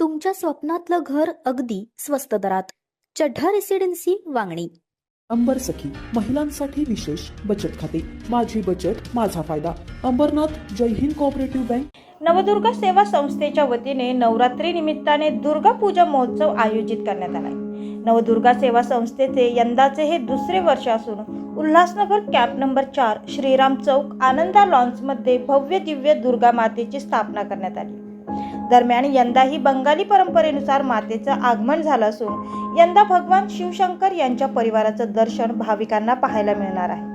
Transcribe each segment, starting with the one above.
तुमच्या स्वप्नातलं घर अगदी स्वस्त दरात. चढ्ढा रेसिडेन्सी वांगणी. अंबर सखी महिलांसाठी विशेष बचत खाते. माझी बचत माझा फायदा. अंबरनाथ जय हिंद कोऑपरेटिव्ह बँक नवदुर्गा सेवा संस्थेच्या वतीने नवरात्री निमित्ताने दुर्गा पूजा महोत्सव आयोजित करण्यात आला नवदुर्गा सेवा संस्थेचे यंदाचे हे दुसरे वर्ष असून उल्हासनगर कॅम्प नंबर चार श्रीराम चौक आनंदा लॉन्समध्ये भव्य दिव्य दुर्गा मातेची स्थापना करण्यात आली. दरम्यान यंदाही बंगाली परंपरेनुसार मातेचं आगमन झालं असून यंदा भगवान शिवशंकर यांच्या परिवाराचं दर्शन भाविकांना पाहायला मिळणार आहे.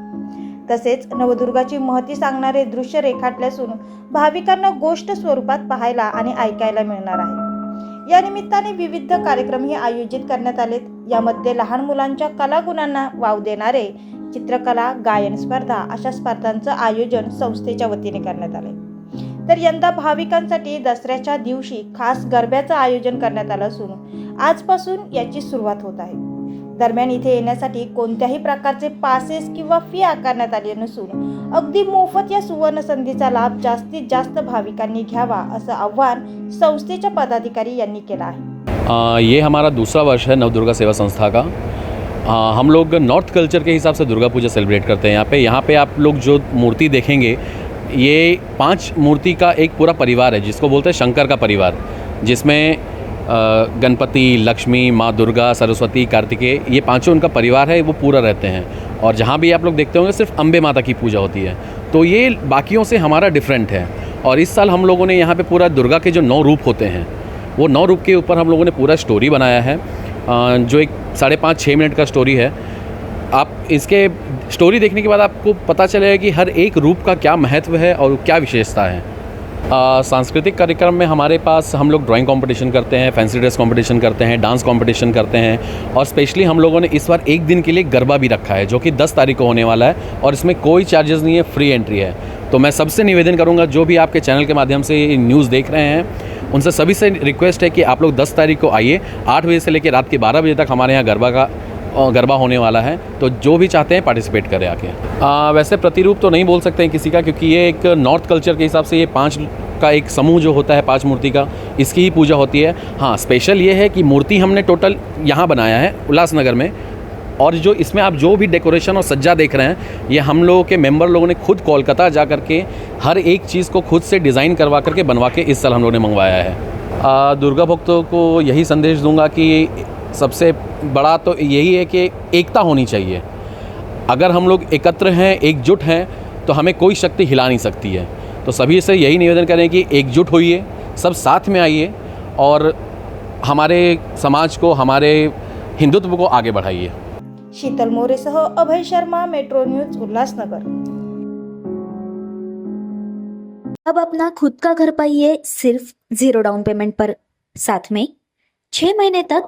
तसेच नवदुर्गाची महती सांगणारे दृश्य रेखाटले असून भाविकांना गोष्ट स्वरूपात पाहायला आणि ऐकायला मिळणार आहे. या निमित्ताने विविध कार्यक्रमही आयोजित करण्यात आलेत. यामध्ये लहान मुलांच्या कलागुणांना वाव देणारे चित्रकला गायन स्पर्धा अशा स्पर्धांचं आयोजन संस्थेच्या वतीने करण्यात आले तर यंदा भाविकांसाठी दसऱ्याच्या दिवशी खास गरब्याचं आयोजन करण्यात आलं असून आजपासून याची सुरुवात होत आहे. दरम्यान इथे येण्यासाठी कोणत्याही प्रकारचे पासेस किंवा फ़ी आकारण्यात आली नसून अगदी मोफत या सुवर्ण संधीचा लाभ जास्तीत जास्त भाविकांनी घ्यावा असं आव्हान संस्थेच्या पदाधिकारी यांनी केलं आहे. ये हमारा दूसरा वर्ष है नवदुर्गा सेवा संस्था का। आ, हम लोग नॉर्थ कल्चर के हिसाब से दुर्गा पूजा सेलिब्रेट करते हैं। यहाँ पे यहाँ पे आप लोग जो मूर्ति देखेंगे ये पाँच मूर्ति का एक पूरा परिवार है जिसको बोलते हैं शंकर का परिवार जिसमें गणपति, लक्ष्मी, माँ दुर्गा, सरस्वती, कार्तिकेय, ये पाँचों उनका परिवार है, वो पूरा रहते हैं। और जहाँ भी आप लोग देखते होंगे, सिर्फ़ अम्बे माता की पूजा होती है। तो ये बाकियों से हमारा डिफरेंट है। और इस साल हम लोगों ने यहाँ पे पूरा दुर्गा के जो नौ रूप होते हैं, वो नौ रूप के ऊपर हम लोगों ने पूरा स्टोरी बनाया है। जो एक साढ़े पाँच छः मिनट का स्टोरी है। आप इसके स्टोरी देखने के बाद आपको पता चलेगा कि हर एक रूप का क्या महत्व है और क्या विशेषता है। सांस्कृतिक कार्यक्रम में हमारे पास हम लोग ड्राइंग कंपटीशन करते हैं फैंसी ड्रेस कंपटीशन करते हैं डांस कंपटीशन करते हैं और स्पेशली हम लोगों ने इस बार एक दिन के लिए गरबा भी रखा है, जो कि 10 तारीख को होने वाला है और इसमें कोई चार्जेस नहीं है फ्री एंट्री है। तो मैं सबसे निवेदन करूँगा, जो भी आपके चैनल के माध्यम से न्यूज़ देख रहे हैं, उनसे सभी से रिक्वेस्ट है कि आप लोग 10 तारीख को आइए, आठ बजे से लेकर रात के बारह बजे तक हमारे यहाँ गरबा का गरबा होने वाला है तो जो भी चाहते हैं पार्टिसिपेट करें आके। आ, वैसे प्रतिरूप तो नहीं बोल सकते हैं किसी का क्योंकि ये एक नॉर्थ कल्चर के हिसाब से ये पाँच का एक समूह जो होता है पाँच मूर्ति का इसकी ही पूजा होती है। हाँ स्पेशल ये है कि मूर्ति हमने टोटल यहाँ बनाया है उल्लासनगर में और जो इसमें आप जो भी डेकोरेशन और सज्जा देख रहे हैं ये हम लोगों के मेंबर लोगों ने खुद कोलकाता जा करके हर एक चीज़ को खुद से डिज़ाइन करवा करके बनवा के इस साल हम लोगों ने मंगवाया है। आ, दुर्गा भक्तों को यही संदेश दूँगा कि सबसे बड़ा तो यही है कि एकता होनी चाहिए। अगर हम लोग एकत्र हैं एकजुट हैं तो हमें कोई शक्ति हिला नहीं सकती है। तो सभी से यही निवेदन करें कि एकजुट होइए सब साथ में आइए और हमारे समाज को हमारे हिंदुत्व को आगे बढ़ाइए। शीतल मोरेसह अभय शर्मा मेट्रो न्यूज़ उल्हासनगर अब अपना खुद का घर पाइए सिर्फ़ ज़ीरो डाउन पेमेंट पर। साथ में छह महीने तक